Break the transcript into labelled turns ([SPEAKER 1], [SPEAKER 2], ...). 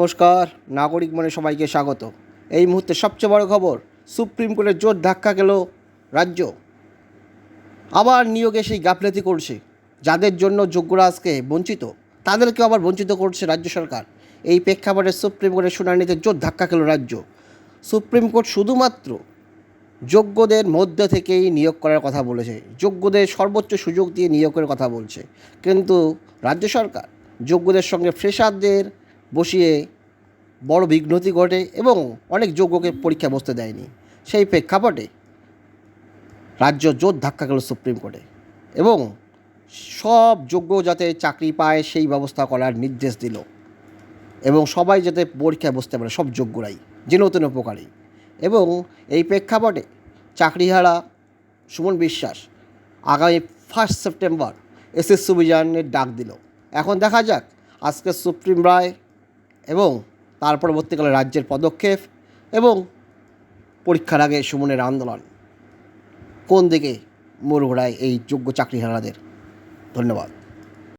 [SPEAKER 1] নমস্কার, নাগরিক মনে সবাইকে স্বাগত। এই মুহূর্তে সবচেয়ে বড় খবর, সুপ্রিম কোর্টের জোর ধাক্কা গেল রাজ্য। আবার নিয়োগে সেই গাফলেতি করছে, যাদের জন্য যোগ্যরা আজকে বঞ্চিত। তাদেরকে আবার বঞ্চিত করছে রাজ্য সরকার। এই প্রেক্ষাপটে সুপ্রিম কোর্টের শুনানিতে জোর ধাক্কা খেল রাজ্য। সুপ্রিম কোর্ট শুধুমাত্র যোগ্যদের মধ্যে থেকেই নিয়োগ করার কথা বলেছে, যোগ্যদের সর্বোচ্চ সুযোগ দিয়ে নিয়োগের কথা বলছে। কিন্তু রাজ্য সরকার যোগ্যদের সঙ্গে ফ্রেশারদের বসিয়ে বড় বিঘ্নতি ঘটে এবং অনেক যোগ্যকে পরীক্ষা বসতে দেয়নি। সেই প্রেক্ষাপটে রাজ্য জোর ধাক্কা গেল সুপ্রিম কোর্টে এবং সব যোগ্য যাতে চাকরি পায় সেই ব্যবস্থা করার নির্দেশ দিল এবং সবাই যাতে পরীক্ষায় বসতে পারে, সব যোগ্যরাই, যে নতুন উপকারী। এবং এই প্রেক্ষাপটে চাকরিহারা সুমন বিশ্বাস আগামী ফার্স্ট সেপ্টেম্বর এসএস অভিযানের ডাক দিল। এখন দেখা যাক আজকে সুপ্রিম রায় এবং তার পরবর্তীকালে রাজ্যের পদক্ষেপ এবং পরীক্ষার আগে সুমনের আন্দোলন। কোন দিকে মোড় ঘোরায় এই যোগ্য চাকরিহারাদের? ধন্যবাদ।